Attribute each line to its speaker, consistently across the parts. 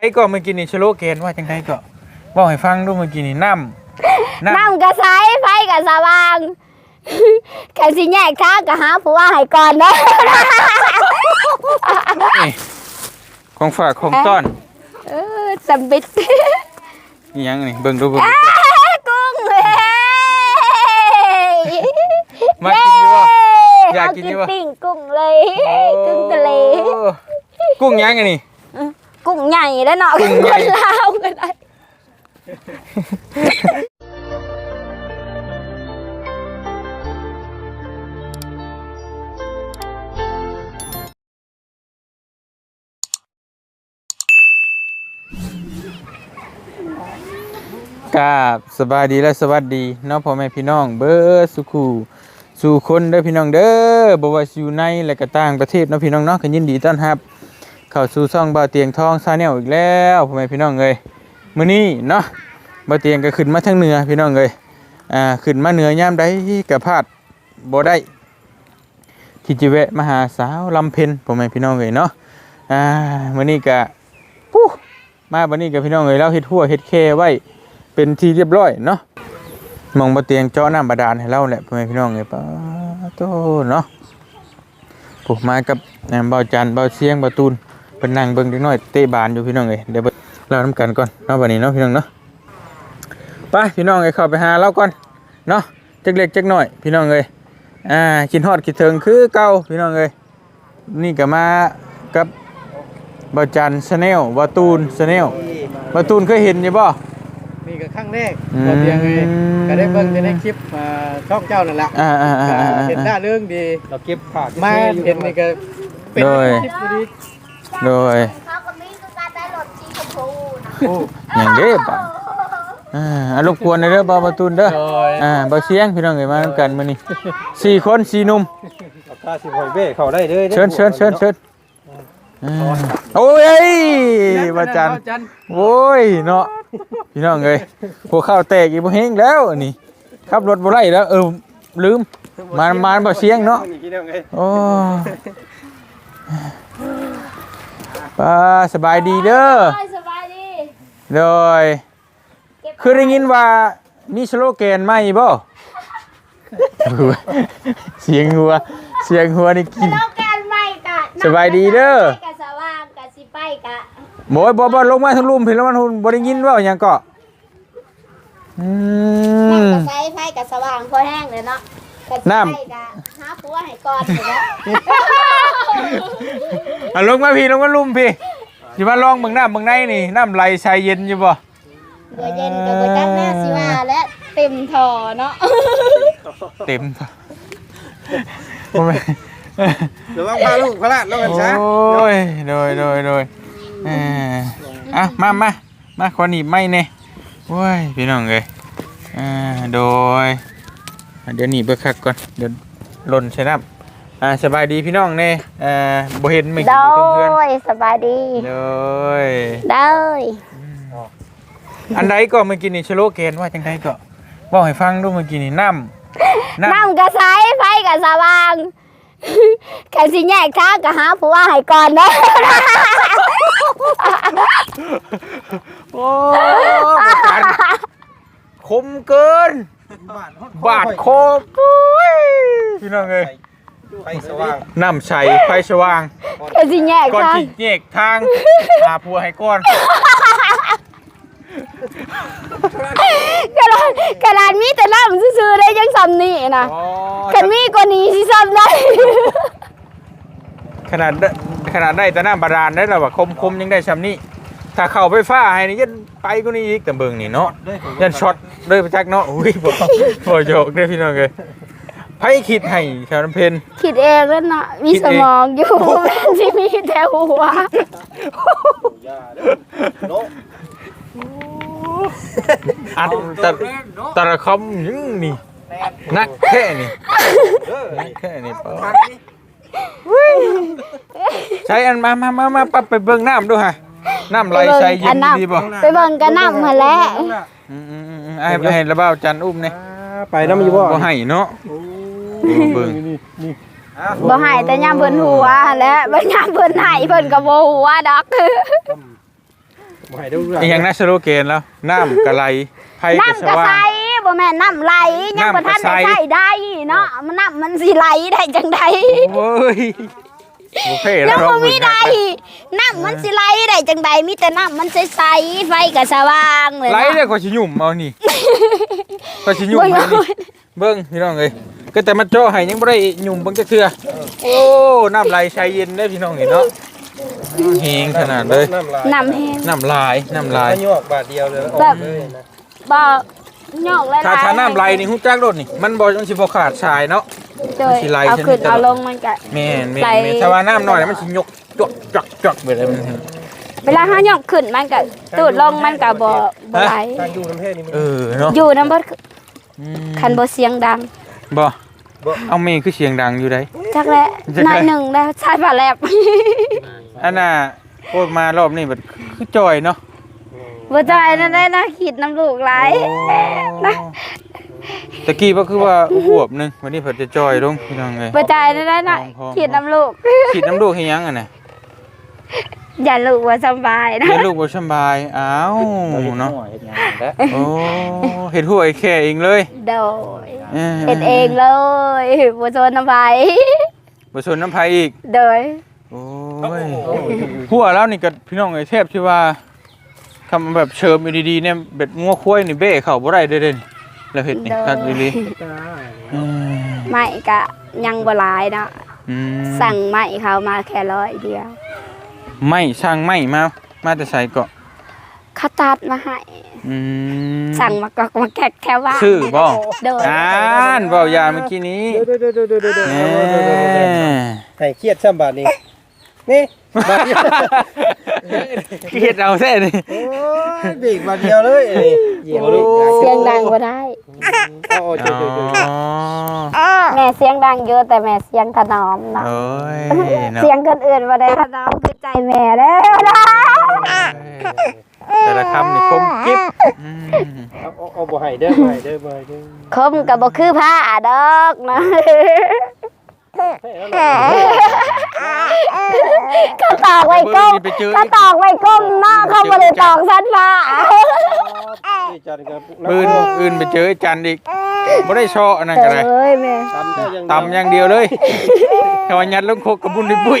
Speaker 1: ไอ้ก็เมื่อกี้นี่ชโลเกนว่าจังไดก็บอกให้ฟังดูเมื่อกี้นี่น้ำน้ำ
Speaker 2: น้ำกระใสไฟกระสว่างแค่สิแยกทางก็หาผัวให้ก่อนเด้อ
Speaker 1: นี่ของฝากของต้อน
Speaker 2: เออสำบิด
Speaker 1: นี่ยังนี่เบิ่งดูเบิ่ง
Speaker 2: อ้า
Speaker 1: ดู
Speaker 2: กุ้งเว้ย
Speaker 1: มากินดีบ่ อยากกินดีบ่
Speaker 2: เปิ้งกุ้งเลย กุ้งทะเล
Speaker 1: โอ้กุ้งยังไงนี่
Speaker 2: กุ้งใหญ่แล้วเนาะ
Speaker 1: กุ้
Speaker 2: กุ้
Speaker 1: ง
Speaker 2: ง
Speaker 1: ใหญ่
Speaker 2: คนลาวก็ได้
Speaker 1: กราบสบายดีและสวัสดีเน้องพ่อแม่พี่น้องเบิร์สุขูสู่คนเด้อพี่น้องเด้อบ่ว่าสิอยู่ในและก็ต่างประเทศเนาะพี่น้องเนาะก็ยินดีต้อนรับ เข้าสู่ช่องบ่าวเตียงทองซาแนลอีกแล้วพ่อแม่พี่น้องเอ้ยมื้อนี้เนาะบ่าวเตียงก็ขึ้นมาทางเหนือพี่น้องเอ้ยอ่าขึ้นมาเหนือย่ามใดก็พลาดบ่ได้ที่จิแวะมหาสาวลำเพ็ญพ่อแม่พี่น้องเอ้ยเนาะอ่ามื้อนี้ก็ปู้มาบัดนี้ก็พี่น้องเอ้ยเราเฮ็ดหัวเฮ็ดแค่ไว้เป็นทีเรียบร้อยเนาะมองบ่เตียงเจาะน้ำบาดาลให้เราแหละพ่อแม่พี่น้องเอ้ยป้าโตเนาะพวกมากับอ่าเบาจันเบาเสียงเบาตูน เพิ่นนั่งเบิ่งเด็กน้อยเตะบานอยู่พี่น้องเอ้ยเดี๋ยวเบิ่งเรานํกันก่อนเนาะบัดนี้เนาะพี่น้องเนาะไปพี่น้องเอ้ยเข้าไปหาเราก่อนเนาะจักเล็กจักน้อย พี่น้องเอ้ยอ่ากินฮอดกินถึงคือเก่าพี่น้องเอ้ยนี่ก็มากับเบาจันชาแนลเบาตูนชาแนลเบาตูนเคยเห็นอยู่บ่
Speaker 3: นี่ก็ครั้งแรก
Speaker 1: อืม
Speaker 3: บ่เพียงไงก็ได้เบิ่งในคลิปมาช่องเจ้านั่นแหละ
Speaker 1: อ่าอ่าอ่า
Speaker 3: ก็
Speaker 1: อ่าอ่า
Speaker 3: เห็นหน้าเรื่องดี
Speaker 4: เราเก็บผัก
Speaker 3: มาเห็นนี่ก็เป็น
Speaker 1: โดย
Speaker 3: คลิปดี
Speaker 1: โดย
Speaker 2: เขาก็มีคือการได้รถสีชมพูนะ
Speaker 3: ๆโอ้
Speaker 1: อย่างเด้ป่ะอ่าอ่ารบกวนในอยเด้อบ่าวประตูนเด้อ
Speaker 3: โดย
Speaker 1: อ่าบ่าวเสียงพี่น้องเอ้ยมานํกันมื้อนี้สี่คนสี่หนุ่ม
Speaker 4: เอาตาสิบหอยเบ้เข้าได้เลย
Speaker 1: เชิญเชิญเชิญเชิญอ่าโอ้ยบ่าจัน
Speaker 3: จัน
Speaker 1: โอ้ยเนาะพี่น้องเอ้ยพวกข้าวแตกอีกบ่เฮงแล้วอันนี้ขับรถบ่ได้แล้วเออลืม มามาบ่าวเสียงเนาะ โอ้ ป้าสบายดีเด้อ
Speaker 2: สบายดี
Speaker 1: โดยคือได้ยินว่ามีสโลแกนใหม่บ่ เสียงหัว เสียงหัวนี่กิน
Speaker 2: แล้วการไม่กะ
Speaker 1: สบายดีเด้อ
Speaker 2: กะสว่างกะสิไปกะ
Speaker 1: โบยบ่บ่ลงมาทั้งลุมเพิ่นลงมาทั้งลุมบ่ได้ยินว่าหยังก็อืม
Speaker 2: น้ำกะใสไฟกะสว่างพอแห้งเลยเนาะกะสิ
Speaker 1: น้ำ
Speaker 2: ไปกะหาผัวให้ก่อนเถอะเนาะ
Speaker 1: อะลงมาพี่ลงมาลุมพี่สิมาลองเบิ่งน้ำเบิ่งในนี่น้ำไหลชายเย็นอยู่บ่
Speaker 2: เดี๋ยวเย็นก็บ่จักหน้าสิว่าและเต็มทอเนาะ
Speaker 1: เต็มโอ้ย
Speaker 4: หรือว่าพาลูกพระราชแล้วกันซะ
Speaker 1: โอ้ยโดยโดยโดยเอ่ออะมามามาขอหนีบไม่เน่โอ้ยพี่น้องเอ้ยอ่าโดยอะ เดี๋ยวหนีบเบิกคักก่อนเดี๋ยวหล่นใช่น้ำอ่าสบายดีพี่น้องเน่เอ่อบ่เห็นไม่
Speaker 2: โด
Speaker 1: กี่เพื่อน
Speaker 2: ยสบายดี
Speaker 1: ๆโดย
Speaker 2: โดย
Speaker 1: อันใดก็เมื่อกี้นี่ชโลเกนว่าจังไดก็บอกให้ฟังดูเมื่อกี้นี่น้ำน้ำ
Speaker 2: น้ำกระใสไฟกะสว่างแค่สิแยกทางก็หาผัวให้ก่อนเด้อ
Speaker 1: โอ้บ่ทันคมเกิน บาดคอปุ้ยพี่น้องเอ้ย
Speaker 4: ไฟสว่าง
Speaker 1: น้ำใสไฟสว่าง
Speaker 2: แค่สิแยก
Speaker 1: ก่อน
Speaker 2: ทาง
Speaker 1: ที่แยกทางหาผัวให้ก่อน
Speaker 2: กระดานกระดานมีแต่น้ำซื่อๆได้ยังซ้ำนี่นะ
Speaker 1: อ๋อ
Speaker 2: กันมีกว่านี้สิซ้ำได้
Speaker 1: ขนาดได้ขนาดได้แต่น้ำบาดาลได้แล้วว่าคมคมยังได้ชำนี้ ถ้าเข้าไฟฟ้าให้นี่ยันไปก็นี่อีกแต่เบิ่งนี่เนาะยันช็อตเลยประจักษ์เนาะอุ้ยบ่บ่โยกเด้อพี่น้องเอ้ยไผคิดให้ชาวน้ำเพลิน
Speaker 2: คิดเองแล้วเนาะมี
Speaker 1: คิด
Speaker 2: ส
Speaker 1: เอง
Speaker 2: มองอยู่แม่นที่มีแต่หัว
Speaker 1: อัดตะตะระคำยังนี่นักแค่นี่นักแค่นี่ปะใช้อันมามามามาปั๊บไปเบิ่งน้ำดูฮะ น้ำไหลใส่เย็
Speaker 2: อั
Speaker 1: น
Speaker 2: นน้ำ
Speaker 1: ดีบ่
Speaker 2: ไปเบิ่งกันน้ำมาแล้ว
Speaker 1: อืมอืมอืมไอ้ไปให้ระเบ้าจันอุ้มเนี่ย
Speaker 4: ไปน้ำอยู่บ่
Speaker 1: บ่ให้เนาะเบิ่ง
Speaker 2: บ่ให้แต่ยามเพิ่นหัวและบ่ยามเพิ่นให้เพิ่นก็บ่หัวดอก
Speaker 4: บ่ให้ดูเรื่อง
Speaker 1: อีหยังนะสโลแกนแล้วน้ำกะไหลไผกะ
Speaker 2: น้ำ
Speaker 1: ส
Speaker 2: กระ
Speaker 1: ว่า
Speaker 2: ใส
Speaker 1: ง
Speaker 2: บ่แม่นน้ำไหลยังบ่ทันได้
Speaker 1: น้ำกระใส
Speaker 2: ใช้ได้เนาะมันน้ำมันสิไหลได้จังได
Speaker 1: โอ้ย โอเค
Speaker 2: ยั
Speaker 1: แล้ว
Speaker 2: ง
Speaker 1: เรา
Speaker 2: บ่มีได้น้ำมันสิไหลได้จังไดมีแต่น้ำมันใสๆไฟก็สว่างเลย
Speaker 1: ไหล
Speaker 2: เนาะ
Speaker 1: เลยก็สิยุ่มเอานี่ก็สิยุ่ม
Speaker 2: บ่
Speaker 1: เอานี่เบิ่งพี่น้องเอ้ยก็แต่มันเจ่อให้ยังบ่ได้ยุ่มเบิ่งจักเทื่อโอ้น้ำไหลใช้เย็นเด้อพี่น้องเห็นเนาะเฮงขนาดเลย
Speaker 4: น้ำลาย
Speaker 2: น้ำแห้ง
Speaker 1: น้ำลายน้ำลาย
Speaker 4: ยอกบาทเดียวเลยออกเลยนะ
Speaker 2: บ่ยอกหลายๆ
Speaker 1: ถ้าถ้าน้ำไหลนี่ฮู้จักรถนี่มันบ่มันสิบ่ขาดสายเนาะ
Speaker 2: โดย
Speaker 1: สิไหล
Speaker 2: เอา
Speaker 1: ใช่ไหม
Speaker 2: ขึ้น
Speaker 1: ตลอด
Speaker 2: เอาลงมันก็
Speaker 1: แม่นแม่น
Speaker 2: ไหล
Speaker 1: แม่นถ้าว่าน้ำน้อยมันสิยกจอกจอกจอกไปเลยมัน
Speaker 2: เวลาเฮายกขึ้นมันก็ตูดลงมันก็บ่บ่ไหล
Speaker 4: การอยู่น้ำแห้งนี่มัน
Speaker 1: เออเนาะ
Speaker 2: อยู่นำบ่
Speaker 1: อืม
Speaker 2: คันบ่เสียงดัง
Speaker 1: บ่
Speaker 4: บ่
Speaker 1: เอาเมย์คือเสียงดังอยู่ได้
Speaker 2: จักแหละ
Speaker 1: จักแหละ
Speaker 2: นายหนึ่งแล้วชายฝาแลบ
Speaker 1: อันน่ะโคตรมารอบนี้แบบคือจอยเนาะ
Speaker 2: บ่ใจนั่นได้นะขีดน้ำลูกหลายนะ
Speaker 1: ตะกี้ก็คือว่าอวบหนึงวันนี้เพิ่นจะจอยลงพี่น้องเอ้ย
Speaker 2: บ่ใจนั่นได้นะ
Speaker 1: พร้อมๆ
Speaker 2: ขีดน้ำลูก
Speaker 1: คิดน้ำลูกให้ยังอะน่ะ
Speaker 2: อย่าลูกว่าสำบายนะ
Speaker 1: เดี๋ยวลูกบ่สำบายอ้าวเนาะโอ้เฮ็ดหัวไอ้แค่เองเลย
Speaker 2: โดย
Speaker 1: เออ
Speaker 2: เฮ็ดเองเลยบ่โซนน้ำไผ
Speaker 1: บ่สนน้ำไผอีก
Speaker 2: โดย
Speaker 1: โอ้ยหัวแล้วนี่ก็พี่น้องไอ้เทพที่ว่าคำแบบเชิมอยู่ดีๆเนี่ยเบ็ดงัวควายนี่เบ้เข้าบ่ได้เด้อเด้นี่ แล้วเฮ็ดนี่คักดีๆอืม
Speaker 2: ไม่กะยังบ่หลายเนาะ
Speaker 1: อืม
Speaker 2: สั่งไม้เขามาแค่ร้อยเดียว
Speaker 1: ไม่ช่างไม่มา มาแต่ใส่เกาะ
Speaker 2: เขาตัดมาให้
Speaker 1: อืม
Speaker 2: สั่งมาก็มาแกะแค่ว่า
Speaker 1: ชื่อบ่
Speaker 2: โดย
Speaker 1: อ่านเว้ายาเมื่อกี้นี้
Speaker 4: เดี๋ยวเดี๋ยวเดี๋ยวเดี๋ยวเดี๋ยว
Speaker 1: แห
Speaker 4: ให้เครียดซ้ำบาทนี้ นี่บาทเดียว
Speaker 1: เครียดเอาแท้นี่
Speaker 4: โอ้ยเบรกบาทเดียวเลยเอ้ยเยี่ยมเลย
Speaker 2: เสียงดังบ่ได้
Speaker 4: เอาเอา
Speaker 1: อ๋
Speaker 4: เดี๋ยวเดี๋ยวเดี๋ยว
Speaker 1: อ
Speaker 2: แม่เสียงดังเยอะแต่แม่เสียงถนอมเนาะ
Speaker 1: โอ้ยเนาะ
Speaker 2: เสียงคนอื่นบ่ได้ถนอมคือใจแม่เด้อนะ
Speaker 1: แต่ละคำนี่คมกิ๊บอืม
Speaker 4: เอาเอาเอาบ่ให้เด้อบ่ให้เด้อบ่ให้เด้อ
Speaker 2: คมก็บ่คือผ้าดอกนะ เขาตอกไว้ก้ม
Speaker 1: เบิ่งนี่ไปเจอ
Speaker 2: เขาตอกไว้ก้มเนาะเขาบ่ได้ตอกสั้นผ้า
Speaker 4: นี่จัดกับ
Speaker 1: ปืนอื่นไปเจอไอ้จันอีกบ่ได้ชออันนั้นก็ได้
Speaker 2: เอ้ยแม่
Speaker 4: ตำได้ยัง
Speaker 1: ตำอย่างเดียวเลยแค่ว่ายัดลงโคกกับบุญในปุ้ย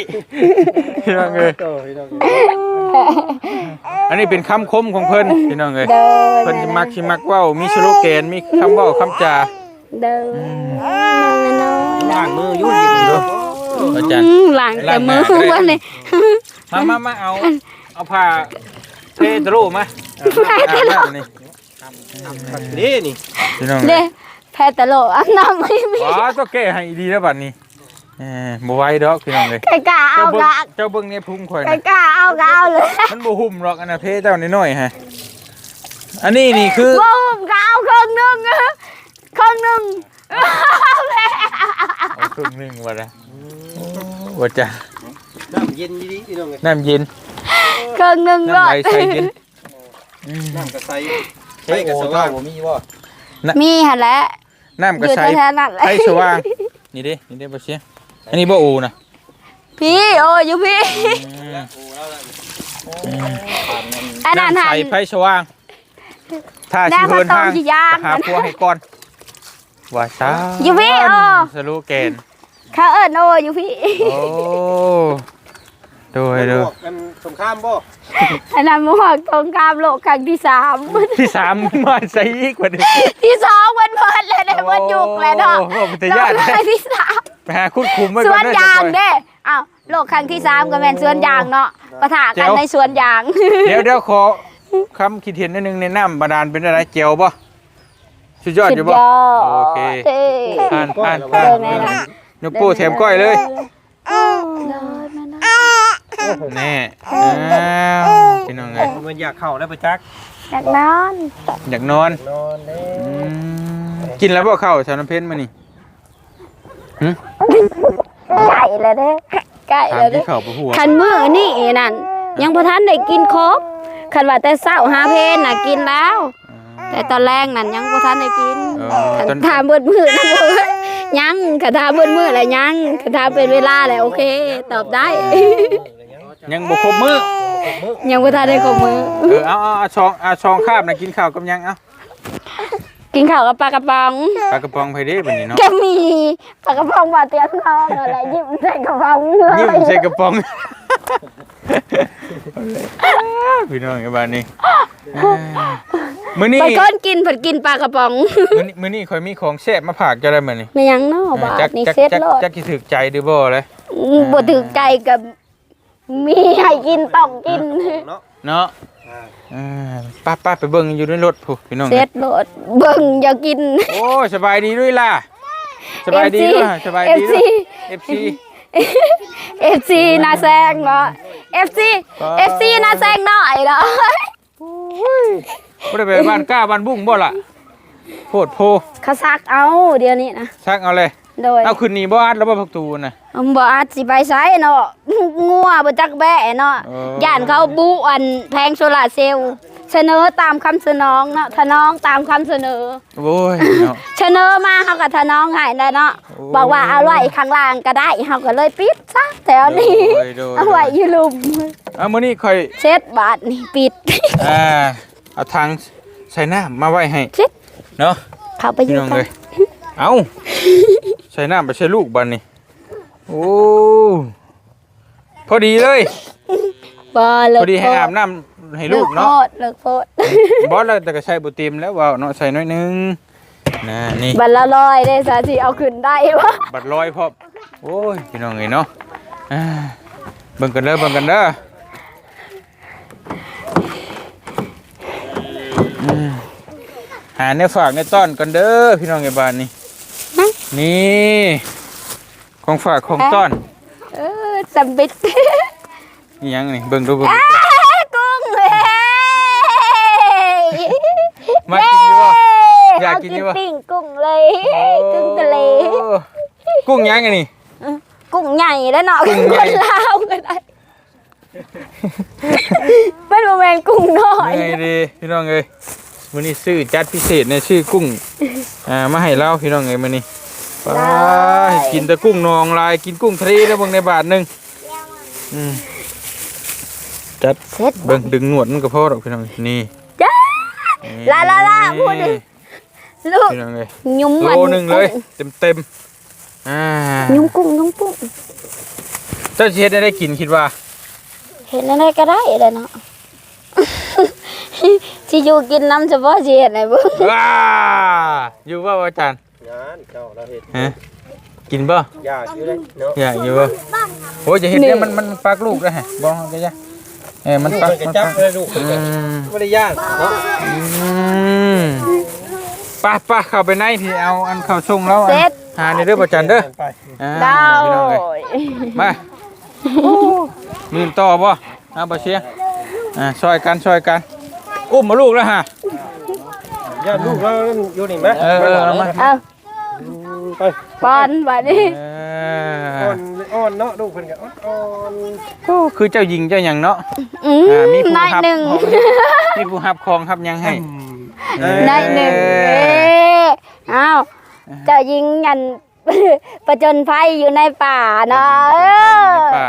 Speaker 1: พี่น้องเอ้ย
Speaker 4: โตพี่น้อง
Speaker 1: อันนี้เป็นคำคมของเพิ่นพี่น้องเอ้ย
Speaker 2: เด้อ
Speaker 1: เพิ่นสิมักสิมักเว้ามีสโลแกนมีคำเว้าคำจา
Speaker 2: เด้อ
Speaker 4: ล้างมืออยู่ดีเด้อ
Speaker 1: อาจารย์
Speaker 2: อืมหลังแต่มือวันนี้
Speaker 1: มามามาเอา เอาผ้าเทตะลุมาอาบน้ำนี่
Speaker 4: นี่นี่
Speaker 1: พี่น้อง
Speaker 2: เด้แพทย์ตะโลอันน้ำไม่มี
Speaker 1: ว้าต้องแก้ให้ดีแล้วบัดนี้เออบ่ไหวดอกพี่น้องเอ้ย
Speaker 2: ใครกล้าเอา
Speaker 1: เจ้าเบิ่ง
Speaker 2: กะ
Speaker 1: เจ้าเบิ่งในพุงข่อย
Speaker 2: ใคร
Speaker 1: นะ
Speaker 2: กล้าเอากะเอาเลย
Speaker 1: มันบ่หุ่มหรอกอันน่ะเพเจ้าน้อยๆฮะ อันนี้นี่คือ
Speaker 2: บูมกะเอาครึ่งหนึงครึ่งหนึง
Speaker 1: เอาครึ่งหนึงว่าละว่าจะ
Speaker 4: น้ำเย็นดีพี่น้องเอ้ย
Speaker 1: น้ำเย็น
Speaker 2: ครึ่งหนึงเล
Speaker 1: น้ำไหล
Speaker 2: ย
Speaker 1: ใส่เย็นอืม
Speaker 4: น้ำกระใสใช้กระสว่างบ่มีบ่
Speaker 2: มีหั่นแหละ
Speaker 1: น้ำ
Speaker 2: อก
Speaker 1: ระ
Speaker 2: ยู่
Speaker 1: ใส
Speaker 2: แถวๆนั้นแหละ
Speaker 1: ไฟสว่างนี่เด้นี่เด้บ่เสียอันนี้บ่อูนะ
Speaker 2: พี่โอ้ยอยู่พี่อันนั้น
Speaker 1: น้ำ
Speaker 2: หั
Speaker 1: ใส
Speaker 2: น
Speaker 1: ไฟสว่าง ถ้า
Speaker 2: แล้
Speaker 1: สิ
Speaker 2: ว
Speaker 1: เฮิน
Speaker 2: มันต้อง
Speaker 1: ห้าง
Speaker 2: สิย่าง
Speaker 1: หาพัวให้ก่อน ว่าซา
Speaker 2: อยู่พี่เออ
Speaker 1: สโลแกน
Speaker 2: เขาเอิ้นโอ้ยอยู่พี่
Speaker 1: โอ้โดยโดย
Speaker 4: กันสงครามบ่
Speaker 2: อันนั้นหมวกตรงกลามโลกครั้งที่สาม
Speaker 1: ที่สามมาใส่อีกกว่านี้
Speaker 2: ที่สองวันเพิ่นเลยได้วันยุกเลยเนาะ
Speaker 1: โอ้โหเป็น
Speaker 2: โล
Speaker 1: ญากติ
Speaker 2: ครั้งที่สาม
Speaker 1: ไปหาคุดคุมไว้
Speaker 2: ส
Speaker 1: ก่
Speaker 2: ว
Speaker 1: อน
Speaker 2: น
Speaker 1: เด้อยา
Speaker 2: ง
Speaker 1: เด้
Speaker 2: เด้อ้าวโลกครั้งที่สามก็แม่นสวนยางเนาะปะทะกันในสวนยาง
Speaker 1: เดี๋ยวเดี๋ยวขอคำคิดเห็นนิดนึงในน้ำบาดาลเป็นอะไรเจียวบ่ สุดยอดอยู่บ่โอเค
Speaker 2: เท่
Speaker 1: ผ่านผ่าน
Speaker 2: เดิ
Speaker 1: ผ่าน
Speaker 2: นแม่นะ
Speaker 1: ยกโป้แถมก้อยเลย
Speaker 2: เดินแม่นะ
Speaker 1: แน่อ้าวพี่น้องไง
Speaker 4: มันอยากเข้าได้ประจักษ์
Speaker 2: อยากนอน
Speaker 1: อยากนอน
Speaker 4: นอนเด้
Speaker 1: อืมกินแล้วบ่เข้าวสาวน้ำเพชรมานี่หึ
Speaker 2: ไก่เลยเด้ไก่
Speaker 1: ถาม
Speaker 2: เลยเด้
Speaker 1: ที่เข้าวบ่หัว
Speaker 2: คันมื้อนี่นั่นยังบ่ทันได้กินครบคันว่าแต่เช้าหาเพลนน่ะกินแล้ว แต่ตอนแรกนั่นยังบ่ทันได้กิน
Speaker 1: เออ
Speaker 2: คัน
Speaker 1: ตอน
Speaker 2: ถามเบิดมื้อนั่นบ่ยังคันถามเบิดมื้อแล้วยังคันถามเป็นเวลาแล้วโอเค ตอบได้
Speaker 1: ยังบ่ครบมื้อ
Speaker 2: คยังบ่ทันได้ของมือ
Speaker 1: เออเอาเอาเอาชองเอาชองคาบนะกินข้าวกับหยังเอา
Speaker 2: กินข้าวกับปลากระป๋อง
Speaker 1: ปลากระป๋องไปเด้บัดนี้เนาะ
Speaker 2: ก็มีปลากระป๋องบาเตียนทองอะไรยิ้มใส่กระป๋องเล
Speaker 1: ยิ้ม
Speaker 2: ย
Speaker 1: ใส่กระป๋องพี่น้องไอ้บ้านนี้ มื้อนี้
Speaker 2: ไปก้อนกินเพิ่นกินปลากระป๋อง
Speaker 1: มื้อนี้มื้อนี้ข่อยมีของแซ่บมาฝากเจ้าได้มื้อนี้
Speaker 2: ไม่ยังเนาะบา
Speaker 1: จั
Speaker 2: ทนี่
Speaker 1: จั
Speaker 2: เซ็ต
Speaker 1: จั
Speaker 2: โลด
Speaker 1: จักสิถึกใจหรือบ่เลย
Speaker 2: บ่ถึกใจกับมีให้กินต้องกิน
Speaker 4: เนาะ
Speaker 1: เนาะ
Speaker 4: อ่า
Speaker 1: เออป้าป้าไปเบิ่งอยู่ในรถพูพี่น้อง
Speaker 2: เซ็ตโลดเบิ่งอย่ากิน
Speaker 1: โอ้สบายดีด้วยล่ะ สบายดีด้วยสบายดีด้วย FC
Speaker 2: FC นาแซงเนาะ FC
Speaker 1: ครับ
Speaker 2: FC นาแซงหน่อยเนาะ
Speaker 1: บ่ได้ไปบ้านกล้าบ้านบุ้งบ่ล่ะโพดโพ
Speaker 2: เขาซักเอาเดี๋ยวนี้นะ
Speaker 1: ชักเอาเลย
Speaker 2: โดย
Speaker 1: เอาคืนนี้บ่อัดแล้วบ่พักตูน่ะ
Speaker 2: บ่อาจสิไปไสเนาะงัวบ่จักแบะเนาะ
Speaker 1: เออ
Speaker 2: ย่านเขาบุอันแพงโซลาร์เซลล์เสนอตามคำเสนองเนาะทนองตามคำเสนอ
Speaker 1: โอ้ยเนาะ
Speaker 2: เสนอมาเขาก็ทนองให้แล้วเนาะ
Speaker 1: โอ้
Speaker 2: บอกว่าเอาไว้ข้างล่างก็ได้เขาก็เลยปิดซะแถวนี้
Speaker 1: โดยโดย
Speaker 2: เอาไว้อยู่ลุม
Speaker 1: เอามื้อนี้ค่อย
Speaker 2: เช็ดบาทนี่ปิด
Speaker 1: อ่า เอาทางใส่น้ำมาไว้ให้
Speaker 2: เช็ด
Speaker 1: เนาะ
Speaker 2: เข้าไปอ
Speaker 1: พี่
Speaker 2: ยู่
Speaker 1: น้อง
Speaker 2: กั
Speaker 1: เล
Speaker 2: น
Speaker 1: ยเอาใส่น้ำไปใช้ลูกบัดนี้โอ้พอดีเลย
Speaker 2: บ่เลิ
Speaker 1: พอดีให้อาบน้ำให้ลูกเนาะ
Speaker 2: เลิกโพด
Speaker 1: บอสแล้วแต่ก็ใช้บุเต็มแล้วว่าวเนาะใส่น้อยหนึงน่ะนี่
Speaker 2: บัตรละร้อยได้สาสิเอาขึ้นได้วะ
Speaker 1: บัตรลอยพร้อมโอ้ยพี่น้องเอ้ยเนาะอ่าเบิ่งกันเด้อเบิ่งกันเด้ออืม หาในฝากในต้อนกันเด้อพี่น้องไอ้บ้านนี่นี่ของฝากของต้อน
Speaker 2: เออจำบิด
Speaker 1: นี่ยังนี่เบิ่งดูเบิ่ง
Speaker 2: อ้า
Speaker 1: ดู
Speaker 2: กุ้งเฮ้ย
Speaker 1: มากินดีบ่อยากกิน
Speaker 2: เนี่
Speaker 1: วะ
Speaker 2: ปิ้งกุ้งเลยกุ้งทะเล
Speaker 1: โอ้กุ้งยังไงนี่
Speaker 2: กุ้งใหญ่แล้วเนาะ
Speaker 1: กุ้
Speaker 2: กุ้
Speaker 1: ง
Speaker 2: ง
Speaker 1: ใหญ่
Speaker 2: คนลาวก็ได้เป็ นโมเมนกุ้งน้อย
Speaker 1: ไงดีพี่น้องเอ้ยมื้อนี้ซื้อจัดพิเศษในชื่อกุ้งอ่ามาให้เราพี่น้องเอ้ยมื้อนี้ไปกินแต่กุ้งนองลายกินกุ้งทะเลแล้วเบิ่งในบาทหนึงอืมจัด
Speaker 2: เสร็จ
Speaker 1: เบิ่งดึงหนวดมันก็พอดอกพี่น้องนี่
Speaker 2: จ้าลาลาลาพูดดิลูก
Speaker 1: พี่น้องเอ้ย
Speaker 2: ยุ่ม
Speaker 1: โล
Speaker 2: มัน
Speaker 1: หนึงเลยเต็มเต็มๆอ่า
Speaker 2: ยุ่มกุ้งยุ่มกุ้ง
Speaker 1: เจ้าสิเฮ็ดให้ได้กินคิดว่า
Speaker 2: เห็นอะไรก็ได้เลยเนาะ สิอยู่กินน้ำเฉพาะสิเห็นไหนเบิ่ง
Speaker 1: ว้าอยู่บ่อาจารย์
Speaker 4: งานเจ้าเราเฮ็ด
Speaker 1: ฮะกินบ่
Speaker 4: ยากอยู่เลยเนาะ
Speaker 1: อยากอยู่บ่โอ้ยจะเห็นเนี่ยมันมันปักลูกได้ฮะบอกเขาจะเอ้ยมันปัก
Speaker 4: เพิ่น
Speaker 1: มัน
Speaker 4: ก็จั
Speaker 1: ปั
Speaker 4: บ
Speaker 1: ก
Speaker 4: เลยลูก
Speaker 1: อืม
Speaker 4: บ่ได้ยากเนาะ
Speaker 1: อืมไป้าป้าเข้าไปในที่เอาอันเข้าส่งแล้วอัน
Speaker 2: เสร็จ
Speaker 1: หาในเด้อประจันเด้อ
Speaker 4: ไป
Speaker 1: อ่า
Speaker 2: ดาว
Speaker 1: พี่น้องเอ้ยมามื่นต่อบ่เอาบ่เชียง อ่าช่วยกันช่วยกัน อุ้มมาลูกแล้วฮะ
Speaker 4: ญาติลูกเราอยู่นี่ไหม
Speaker 1: เออเออเอามา
Speaker 2: เอา
Speaker 4: ไป
Speaker 2: ปอนบัดนี้
Speaker 1: เอ
Speaker 4: อ่อ
Speaker 1: อน
Speaker 4: อ่อนเนาะลูกเพิ่นก็อ่อน
Speaker 1: โอ้คือเจ้าหญิงเจ้าหยังเนาะ
Speaker 2: อืม
Speaker 1: อ่ามีผู้
Speaker 2: นาย
Speaker 1: ฮับ
Speaker 2: หนึ่ง
Speaker 1: มีผู้ฮับคองฮับหยังให้
Speaker 4: เออ
Speaker 2: นายหนึ่งเอ้อ้าวเจ้ายิงยัน ประจนภัยอยู่ในป่าเนาะเออ
Speaker 1: ในป่า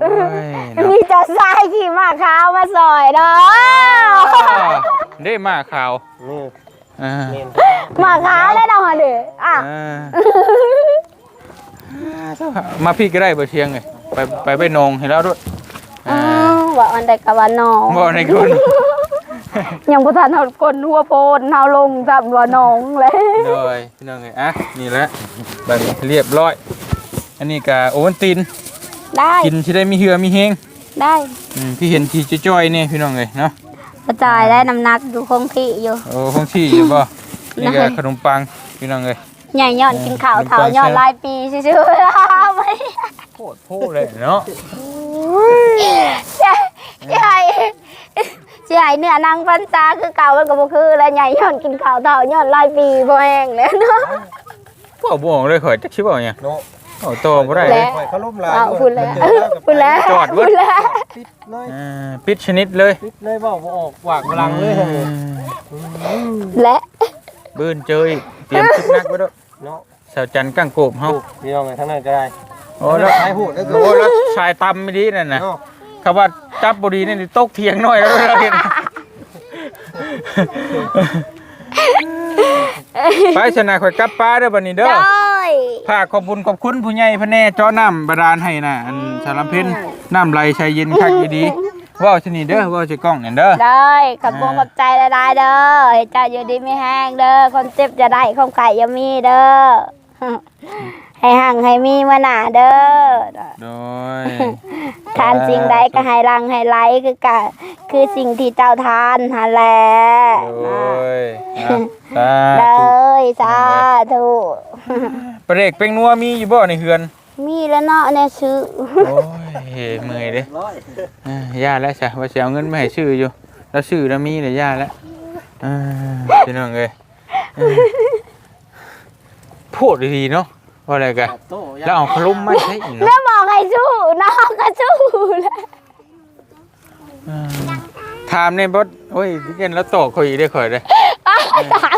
Speaker 1: โอ้ยเนาะ
Speaker 2: มีเจ้าทรายขี่ม้าขาวมาซอยเนาะ
Speaker 1: ได้มาข่าว
Speaker 4: นี่
Speaker 1: อ่า
Speaker 4: เมน
Speaker 2: ม้าขาวแล้วเนาะเด้ออะ
Speaker 1: อ่ามาพี่ก็ได้บ่เชียงเลยไปไปไปนองให้แล้วด้วย
Speaker 2: อ๋
Speaker 1: อ่า
Speaker 2: อว่าอันใดกะว่าน้อง
Speaker 1: บ่ในคน
Speaker 2: ยังบ่ทันเฮาคนหัวโพนเฮาลงจับว่าน้องเลย
Speaker 1: เลยพี่น้องเอ้ยอะนี่แหละแบบนี้เรียบร้อย อันนี้ก็โอวัลติน
Speaker 2: ได้
Speaker 1: กินสิได้มีเหือมีเฮง
Speaker 2: ได้
Speaker 1: อืมพี่เห็นที่จ้อยๆนี่พี่น้องเอ้ยเนาะ
Speaker 2: กระจายได้น้ำหนักอยู่คงที่อยู่
Speaker 1: โอ้คงที่อยู่บ่นี่ก็
Speaker 2: ได้
Speaker 1: ขนมปังพี่น้องเอ้ย
Speaker 2: ใหญ่ย้อนกินข้าวเฒ่าย้อนหลายปีซื่อๆไม่
Speaker 1: โคตรโพดเลยเนาะ
Speaker 2: ใช่ใช่ใช่เนื้อนางพันษาคือเก่ามันก็บ่คือแล้วใหญ่ย้อนกินข้าวเฒ่าย้อนหลายปีบ่แห้งแล้วเนาะ
Speaker 1: บ่บ่ออกเลยข่อยจักสิบ่หยัง
Speaker 4: เนาะ
Speaker 1: เอาโตบ่ได้เลย
Speaker 4: ปล่อยเขาล้มลาย
Speaker 2: เอาพูดแล้ว
Speaker 4: เพิ่นเจอกับ
Speaker 2: พูดแล้ว
Speaker 1: จอดเว้
Speaker 2: พู
Speaker 1: ย
Speaker 2: ดแล้ว
Speaker 4: ปิดเลย
Speaker 1: อ่าปิดชนิดเลย
Speaker 4: ปิดเลยเว้าบ่ออกวากพลังเลย
Speaker 1: อืม
Speaker 2: และ
Speaker 1: บื้นเจออีกเตรียมชุดนักไว้ด้วย
Speaker 4: เนาะ
Speaker 1: สาวจันทร์กั้งโกบเฮา
Speaker 4: ลูกพี่น้องไงทั้งนั้นก็ได้
Speaker 1: โอ้แล้ว
Speaker 4: สายโหดแล้วก็
Speaker 1: โอ้แล้วชายตำไม่ดีนั่นน่ะ
Speaker 4: เนาะ
Speaker 1: คำว่าจับบ่ดีนี่ตกเถียงหน่อยแล้วเราเห็นไปชนะข่อยกลับป้าเด้อบัดนี้เด้อ
Speaker 2: โด ย
Speaker 1: ฝากขอบคุณขอบคุณผู้ใหญ่พะแน่เจ้าน้ำบาดาลให้น่ะอันสารพินน้ำไหลชายเย็นคักดีๆว่าวชนีเด้อว่าวสิกล้องนั่นเด้อ
Speaker 2: ได้ขอบคุณขอบใจละลายๆเด้อให้เจ้าอยู่ดีไม่แห้งเด้อคนเจ็บจะได้คนไข่อยามีเด้อให้ห่างให้มีมาหนาเด้อ
Speaker 1: โดย
Speaker 2: ทานสิ่งใดก็ให้รังให้ไหลคือกะคือสิ่งที่เจ้าทานหาแหละ
Speaker 1: โดยอะสา
Speaker 2: เด้
Speaker 1: ธุ
Speaker 2: อสาธุ
Speaker 1: ปลาเรกเป็งนัวมีอยู่บ่ในเฮือน
Speaker 2: มีแล้วเนาะเนี่ยซื้อ
Speaker 1: โอ้ยเมื่อยเด้เอ้ยย่าแล้วจ้ะว่าสิเอาเงินมาให้ชื่ออยู่ แล้วชื่อแล้วมีเลยย่าแล้วเออพี่น้องเอ้ยเออพูดดีๆเนาะว่าอะไรกัน
Speaker 3: โต้ยา
Speaker 1: แล้วเอาขลุ่มมาใช้อีกเนาะ
Speaker 2: แม่บอกให้สู้น้องก็สู้แล้ว
Speaker 1: เออถามในบดโอ้ยพี่เกนแล้วโตข่อยอีกได้ข่อยเลย
Speaker 2: ถาม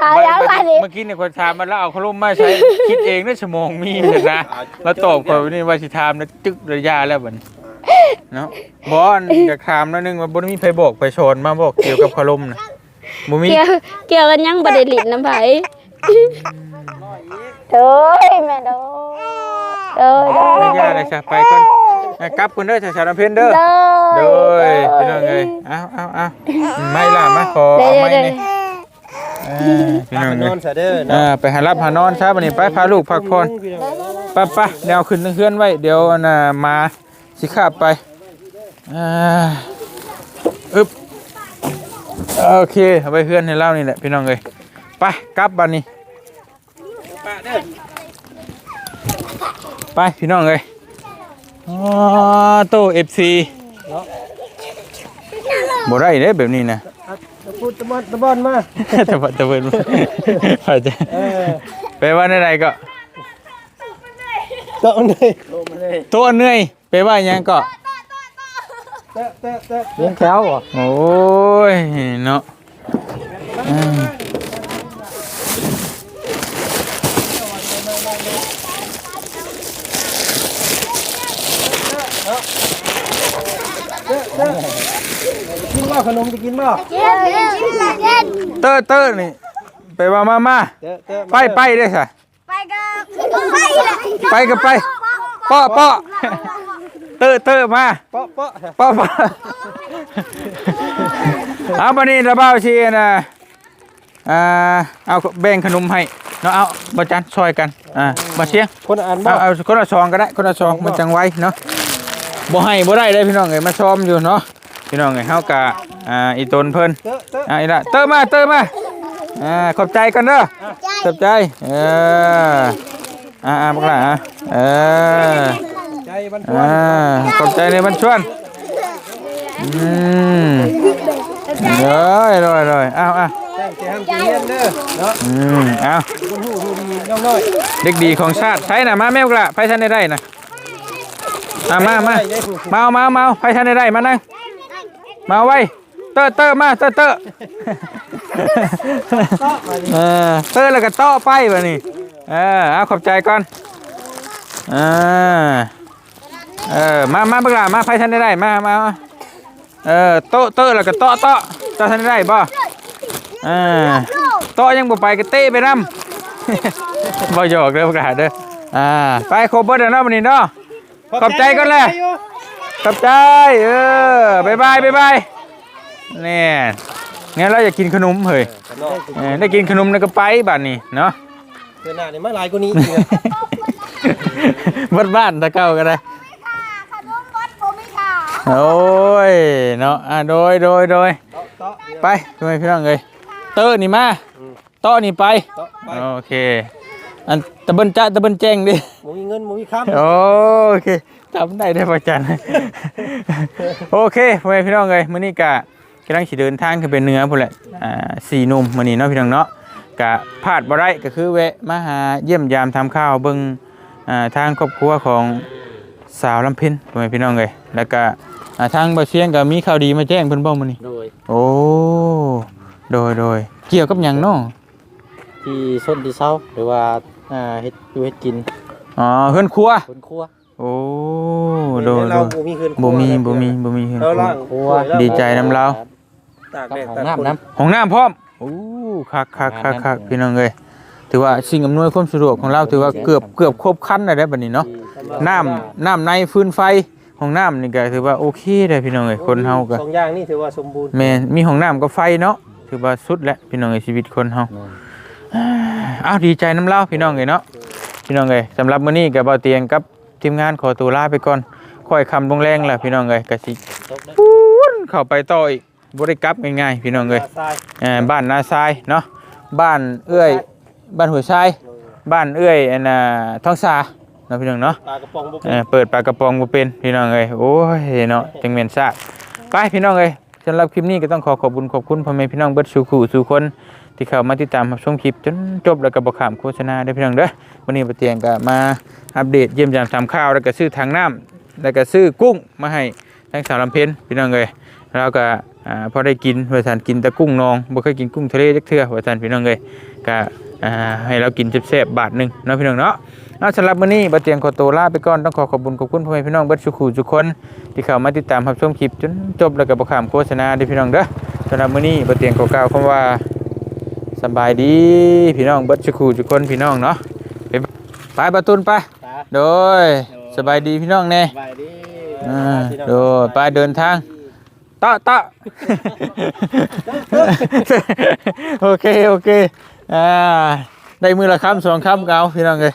Speaker 2: ถามยังไงดิ
Speaker 1: เมื่อกี้เนี่ยคนถามมาแล้วเอาขลุ่มมาใช้คิดเองได้ชั่วโมงมีเลยนะแล้วตอบข่อยนี่ว่าสิถามแล้วจึกระยะแล้วบัดนี้เนาะบอนจะถามแล้วนึงว่าบ่ได้มีไผบอกไผชนมาบอกเกี่ยวกับขลุ่มนะบ่มี
Speaker 2: เกี่ยวเกี่ยวกันยังบ่ได้ลิ้นน้ำไผเด้อแม่เด้อเด้อเด้อ
Speaker 1: ระยะอะไรซะไปก่อนอะกลับคุณเด้อชาวๆน้ำเพิ่นเด้อ
Speaker 2: เด้อ
Speaker 1: โดยพี่น้องเอ้ยเอาเอาเอาไม่ล่ะมาขอเอาไม้นี่เออ พี่น้อง
Speaker 4: น
Speaker 1: เอ้
Speaker 4: อยนซะเด้อ
Speaker 1: อ่าไปหารับหานอนซะบัดนี้ไปพาลูกพักผ่อนไป้าป้าเดี๋ยวขึ้นเคลื่อนไว้ เดี๋ยวน่ะมาสิขับไปอ่าอึบโอเคเอาไปเพื่อนให้เล่านี่แหละพี่น้องเอ้ยไปกลับบัดนี้ไปพี่น้องเอ้ยอ๋อโตเอฟซีบ่ได้เด้แบบนี้นะ
Speaker 4: พูดตะบอนตะบอนมา
Speaker 1: แต่ว่าแต่เพิ่นอาจจะ
Speaker 4: เออ
Speaker 1: ไปว่าในใดก็
Speaker 4: โตะเลย
Speaker 1: ตัวเหนื่อยไปว่าหยังก็
Speaker 4: เตะเตะเตะ
Speaker 3: เลี้ยงแถวเหรอ
Speaker 1: โอ้ยเนาะ อืม
Speaker 4: กินบ่ขนมจะกินบ่
Speaker 1: เตอร์เตอร์นี่ไปว่ามามา
Speaker 4: เตะเตะ
Speaker 1: ไปไปได้ค่ะ
Speaker 2: ไปก็ไปเลย
Speaker 1: ไปก็ไปป้อป้อเตอร์เตอร์มา
Speaker 4: เปาะเปาะ
Speaker 1: ป้อป้อเอาบันนี้ระเบ้าชีนะอ่าเอาแบ่งขนมให้เนาะเอาบาจันช่วยกันอ่ามาเชียง
Speaker 4: คนอ่านบ่
Speaker 1: เอาคนละซองก็ได้คนละซองมันจังไว้เนาะบ่ให้บ่ได้เลยพี่น้องเอ้ยมาซ้อมอยู่เนาะ พี่น้องเอ้ยเฮากะอ่าอีตนเพิ่น
Speaker 4: เตะเตะ
Speaker 1: อ่าอีละเติมมาเติมมาอ่าขอบใจกันเด้อขอบใจเอออ่าอ่าบักล่ะอะเออ
Speaker 4: ใจบันทว
Speaker 1: อ่านขอบใจในบรรชวนอืมเลยเลยเลยเอาเอา
Speaker 4: แต่งใจห้ามใจเฮียนเด้อเนาะ
Speaker 1: อืมเอา
Speaker 4: คุณฮู้ฮู้ดีน้องน้อย
Speaker 1: เด็กดีของชาติใช้น่ะมาแม่บักล่ะไผทันได้ได้น่ะอ่ามามา
Speaker 4: ได้ผู้
Speaker 1: มาเอามาเอามาเอาไผทันได้ได้มานั่ง มาเอาไว้ เตอร์เตอร์มาเตอร์เตอร์เออเตอร์แล้วก็ต่อไปแบบนี้เออเอาขอบใจก่อนอ่าเออมามาบักหลามาไผทันได้ได้มามามาเออโตะเตอร์แล้วก็ต่อต่อต่อทันได้ได้บ่อ่าต่อยังบ่ไปก็เตะไปนำบ่หยอกเด้อบักหลาเด้ออ่าไปครบเบิดแล้วเนาะวันนี้เนาะขอบใจก่อนเลย ขอบใจ เออบายบายบายบายเนี่ยงั้นเราอยากกินขนมเฮ้ยเออได้กินขนมแล้วก็ไปบ้านนี้เนาะ
Speaker 4: เดือนหน้านี่มาหลายกว่านี้
Speaker 1: บ้านบ้านตะเก้าก็ได้
Speaker 2: ขนมวัดผมไม่ขา
Speaker 1: โอ้ยเนาะอะโดยโดยโดย
Speaker 4: เตาะ
Speaker 1: ไปทำไมพี่น้องเอ้ยเตอร์นี่มาโต้อนี่ไป
Speaker 4: เตาะไป
Speaker 1: โอเค อันตะเบินจ้าตะเบินแจ้งดิ
Speaker 4: หมูมีเงินหมูมีค้
Speaker 1: โอเค จำได้ได้ประจันโอเคพ่อแม่พี่น้องเลยมื้อนี้กะกำลังสิเดินทางขึ้นไปเหนือพุ่นแหละอ่าสี่หนุ่มมื้อนี้เนาะพี่น้องเนาะกะพลาดบ่ได้ก็คือแวะมาหาเยี่ยมยามทำข้าวเบิ่งอ่าทางครอบครัวของสาวลำเพ็ญพ่อแม่พี่น้องเลยแล้วก็อ่าทางบ่เชียงก็มีข่าวดีมาแจ้งเพิ่นบ่มื้อนี้
Speaker 3: โดย
Speaker 1: โอ้ โดยโดยเกี่ยวกับหยังเนาะ
Speaker 3: ที่ส้นที่เช้าหรือว่าอ่าเฮ็ดอยู่เฮ็ดกิน
Speaker 1: อ๋อเฮือนครัว
Speaker 3: คนครัว
Speaker 1: โอ้โด
Speaker 4: เรา
Speaker 1: โด
Speaker 4: บ่มีคืน
Speaker 1: บ่มีบ่มีบ่มีเฮือน
Speaker 4: เราล่าง
Speaker 3: ครัว
Speaker 1: ดีใจนำเรา
Speaker 4: ตาก
Speaker 3: กับ
Speaker 4: แดด
Speaker 3: ของ
Speaker 4: ตาก
Speaker 3: น้ำ
Speaker 4: ฝน
Speaker 3: น้
Speaker 1: ห้องน้ำพร้อมโอ้คักคักคักคักพี่น้องเอ้ยถือว่าสิ่งอำนวยความสะดวกของเราถือว่าเกือบเกือบครบครันแล้วได้บัดนี้เนาะน้ำน้ำในฟืนไฟห้องน้ำนี่ก็ถือว่าโอเคได้พี่น้องเอ้ยคนเฮาก็
Speaker 4: สองอย่างนี่ถือว่าสมบูรณ์
Speaker 1: แม่นมีห้องน้ำกับไฟเนาะถือว่าสุดแล้วพี่น้องเอ้ยชีวิตคนเฮาอ้าวดีใจน้ำเล่าพี่น้องเอ้ยเนาะพี่น้องเอ้ยสำหรับมื้อนี้ก็บ่เตียงกับ ทีมงานขอตัวลาไปก่อนค่อยคำลงแรงแหละพี่น้องเอ้ยก็สิปูนเข้าไปต่ออีกบ่ได้กลับง่ายๆพี่น้องเอ้ย
Speaker 4: ทราย
Speaker 1: เอ่อบ้านนาทรายเนาะบ้านเอื้อย บ้านหัวชายบ้านเอื้อยอันน่ะท้องสาเนาะพี่น้องเนาะ
Speaker 4: ปลากระป๋องบ่
Speaker 1: เออเปิดปลากระป๋องบ่เป็นพี่น้องเอ้ยโอ้ยเนาะจังแม่นซะไปพี่น้องเอ้ยสำหรับคลิปนี้ก็ต้องขอขอบคุณขอบคุณพ่อแม่พี่น้องเบิดสู่คู่สู่คน ที่เข้ามาติดตามรับชมคลิปจนจบแล้วก็บ่ข้ามโฆษณาเด้พี่น้องเด้อวันนี้บ่เตียงก็มาอัปเดตเยี่ยมยามตามข่าวแล้วก็ซื้อทางน้ำแล้วก็ซื้อกุ้งมาให้ทั้งสาวลำเพ็ญพี่น้องเอ้ยแล้วก็อพอได้กินว่าซั่นกินแต่กุ้งนองบ่เคยกินกุ้งทะเลจักเทื่อว่าซั่นพี่น้องเอ้ยก็ให้เรากินแซ่บๆบาทหนึ่งเนาะพี่น้องเนาะเอาสำหรับมื้อนี้บ่เตียงขอตัวลาไปก่อนต้องขอขอบคุณขอบคุณพ่อแม่พี่น้องเบิดทุกคู่ทุกคน ที่เข้ามาติดตามรับชมคลิปจนจบแล้วก็บ่ข้ามโฆษณาเด้อพี่น้องเด้อสำหรับมื้อนี้บ่เตียงขอกล่าวคำว่า สำบายดีพี่น้องเบิดทุกคู่ทุกคนพี่น้องเนาะไปไปประตูนไปำ
Speaker 3: ตา
Speaker 1: โดยสบายดีพี่น้องแน่
Speaker 3: สบายดี
Speaker 1: อ่าโดยไปเดินทางตะตะโอเคโอเคอ่าได้มือละคำสองคำก็เอาพี่น้องเอ้ย